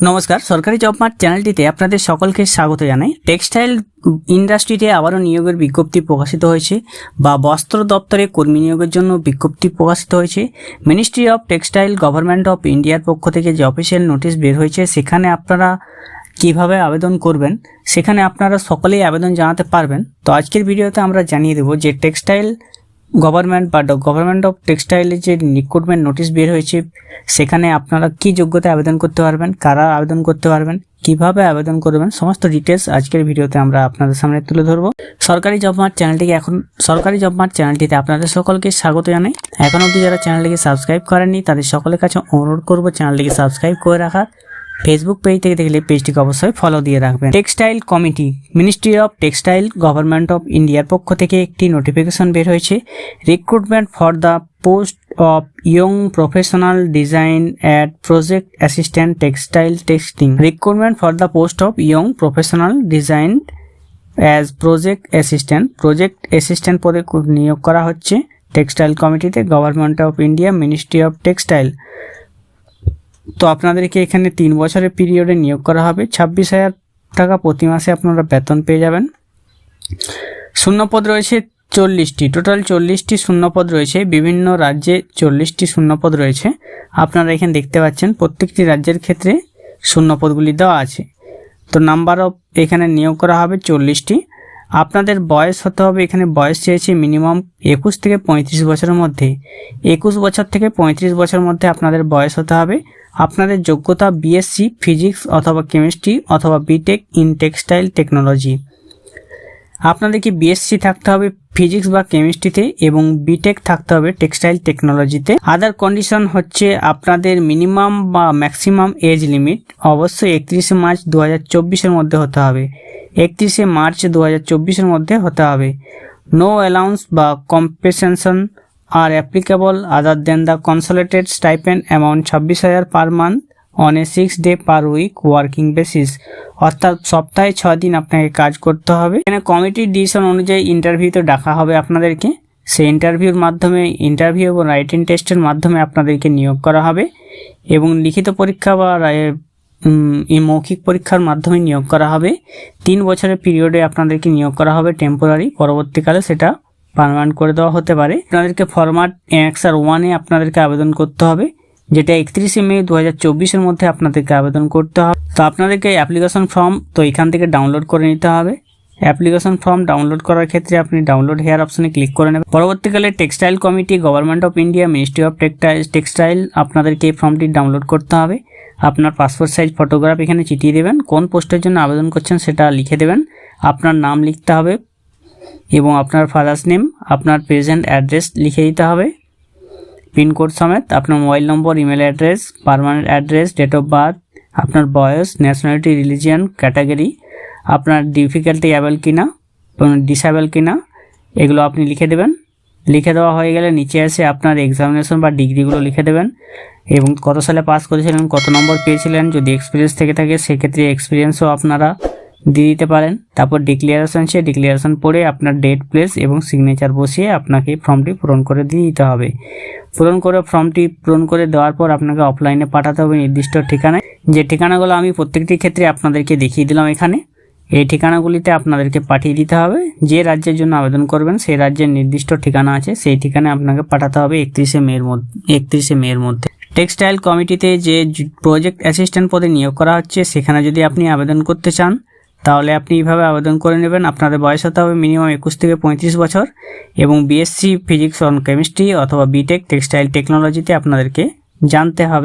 নমস্কার, সরকারি job mart চ্যানেলটিতে আপনাদের সকলকে স্বাগত জানাই। টেক্সটাইল ইন্ডাস্ট্রিতে আবারও নিয়োগের বিজ্ঞপ্তি প্রকাশিত হয়েছে বা বস্ত্র দপ্তরে কর্মী নিয়োগের জন্য বিজ্ঞপ্তি প্রকাশিত হয়েছে। Ministry of textile government of ইন্ডিয়ার পক্ষ থেকে যে অফিসিয়াল নোটিশ বের হয়েছে, সেখানে আপনারা কীভাবে আবেদন করবেন, সেখানে আপনারা সকলেই আবেদন জানাতে পারবেন। তো আজকের ভিডিওতে আমরা জানিয়ে দেবো যে টেক্সটাইল গভর্নমেন্ট বা গভর্নমেন্ট অফ টেক্সটাইলের যে রিক্রুটমেন্ট নোটিশ বের হয়েছে, সেখানে আপনারা কি যোগ্যতা আবেদন করতে পারবেন, কারা আবেদন করতে পারবেন, কীভাবে আবেদন করবেন, সমস্ত ডিটেলস আজকের ভিডিওতে আমরা আপনাদের সামনে তুলে ধরবো। সরকারি জব মার্ট চ্যানেলটিকে এখন, সরকারি জব মার্ট চ্যানেলটিতে আপনাদের সকলকে স্বাগত জানাই। এখন অবধি যারা চ্যানেলটিকে সাবস্ক্রাইব করেননি, তাদের সকলের কাছে অনুরোধ করব চ্যানেলটিকে সাবস্ক্রাইব করে রাখার। ফেসবুক পেজ থেকে দেখলে পেজটিকে অবশ্যই ফলো দিয়ে রাখবেন। Textile committee ministry of textile government of ইন্ডিয়ার পক্ষ থেকে একটি নোটিফিকেশন বের হয়েছে। Recruitment for the post of young professional design at project assistant textile texting recruitment for the post of young professional design as project assistant project assistant পদে নিয়োগ করা হচ্ছে। টেক্সটাইল কমিটিতে government of India ministry of textile তো আপনাদেরকে এখানে তিন বছরের পিরিয়ডে নিয়োগ করা হবে। ছাব্বিশ হাজার টাকা প্রতি মাসে আপনারা বেতন পেয়ে যাবেন। শূন্যপদ রয়েছে চল্লিশটি। টোটাল চল্লিশটি শূন্যপদ রয়েছে। বিভিন্ন রাজ্যে চল্লিশটি শূন্যপদ রয়েছে। আপনারা এখানে দেখতে পাচ্ছেন প্রত্যেকটি রাজ্যের ক্ষেত্রে শূন্যপদগুলি দেওয়া আছে। তো নাম্বার অফ এখানে নিয়োগ করা হবে চল্লিশটি। আপনাদের বয়স হতে হবে এখানে বয়স চেয়েছে মিনিমাম একুশ থেকে পঁয়ত্রিশ বছরের মধ্যে। একুশ বছর থেকে পঁয়ত্রিশ বছরের মধ্যে আপনাদের বয়স হতে হবে। আপনাদের যোগ্যতা বিএসসি ফিজিক্স অথবা কেমিস্ট্রি অথবা বিটেক ইন টেক্সটাইল টেকনোলজি আপনাদেরকে বিএসসি থাকতে হবে ফিজিক্স বা কেমিস্ট্রিতে এবং বিটেক থাকতে হবে টেক্সটাইল টেকনোলজিতে আদার কন্ডিশন হচ্ছে আপনাদের মিনিমাম বা ম্যাক্সিমাম এজ লিমিট অবশ্যই একত্রিশে মার্চ দু হাজার মধ্যে হতে হবে। একত্রিশে মার্চ দু হাজার মধ্যে হতে হবে। নো অ্যালাউন্স বা compensation are applicable other than the consolidated stipend amount ছাব্বিশ হাজার per month on a six day per week working basis অর্থাৎ সপ্তাহে ছ দিন আপনাকে কাজ করতে হবে। এখানে কমিটির ডিসিশন অনুযায়ী ইন্টারভিউতে ডাকা হবে আপনাদেরকে। সেই ইন্টারভিউর মাধ্যমে ইন্টারভিউ এবং রাইটিং টেস্টের মাধ্যমে আপনাদেরকে নিয়োগ করা হবে। এবং লিখিত পরীক্ষা বা মৌখিক পরীক্ষার মাধ্যমে নিয়োগ করা হবে। তিন বছরের পিরিয়ডে আপনাদেরকে নিয়োগ করা হবে টেম্পোরারি পরবর্তীকালে সেটা পারমানেন্ট করে দেওয়া হতে পারে। আপনাদেরকে ফরম্যাট আর ওয়ানে আপনাদেরকে আবেদন করতে হবে, যেটা একত্রিশে মে দু হাজার চব্বিশের মধ্যে আপনাদেরকে আবেদন করতে হবে। তো আপনাদেরকে অ্যাপ্লিকেশন ফর্ম তো এখান থেকে ডাউনলোড করে নিতে হবে। অ্যাপ্লিকেশন ফর্ম ডাউনলোড করার ক্ষেত্রে আপনি ডাউনলোড হেয়ার অপশনে ক্লিক করে নেবেন। পরবর্তীকালে textile committee government of India ministry of textile textile আপনাদেরকে এই ফর্মটি ডাউনলোড করতে হবে। আপনার পাসপোর্ট সাইজ ফটোগ্রাফ এখানে চিঠিয়ে দেবেন। কোন পোস্টের জন্য আবেদন করছেন সেটা লিখে দেবেন। আপনার নাম লিখতে হবে এবং আপনার ফাদার্স নেম আপনার প্রেজেন্ট অ্যাড্রেস লিখে দিতে হবে। পিনকোড সমেত আপনার mobile number email address permanent address date of birth আপনার বয়স ন্যাশনালিটি রিলিজিয়ান ক্যাটাগরি আপনার ডিফিকাল্টি অ্যাবেল কিনা ডিসঅ্যাবেল কিনা, এগুলো আপনি লিখে দেবেন। লিখে দেওয়া হয়ে গেলে নিচে এসে আপনার এক্সামিনেশন বা ডিগ্রিগুলো লিখে দেবেন। এবং কত সালে পাস করেছিলেন, কত নম্বর পেয়েছিলেন, যদি এক্সপিরিয়েন্স থেকে থাকে, সেক্ষেত্রে এক্সপিরিয়েন্সও আপনারা দিয়ে দিতে পারেন। তারপর ডিক্লিয়ারেশন সে ডিক্লিয়ারেশন পড়ে আপনার ডেট প্লেস এবং সিগনেচার বসিয়ে আপনাকে ফর্মটি পূরণ করে দিয়ে দিতে হবে। পূরণ করে ফর্মটি পূরণ করে দেওয়ার পর আপনাকে অফলাইনে পাঠাতে হবে নির্দিষ্ট ঠিকানায়। যে ঠিকানাগুলো আমি প্রত্যেকটি ক্ষেত্রে আপনাদেরকে দেখিয়ে দিলাম এখানে, এই ঠিকানাগুলিতে আপনাদেরকে পাঠিয়ে দিতে হবে। যে রাজ্যের জন্য আবেদন করবেন, সেই রাজ্যের নির্দিষ্ট ঠিকানা আছে, সেই ঠিকানায় আপনাকে পাঠাতে হবে একত্রিশে মের মধ্যে, একত্রিশে মের মধ্যে। টেক্সটাইল কমিটিতে যে প্রজেক্ট অ্যাসিস্ট্যান্ট পদে নিয়োগ করা হচ্ছে, সেখানে যদি আপনি আবেদন করতে চান তাহলে আপনি এইভাবে আবেদন করে নেবেন। আপনাদের বয়স হতে হবে মিনিমাম একুশ থেকে পঁয়ত্রিশ বছর এবং বিএসসি ফিজিক্স অন কেমিস্ট্রি অথবা বিটেক টেক্সটাইল টেকনোলজিতে আপনাদেরকে জানতে হবে।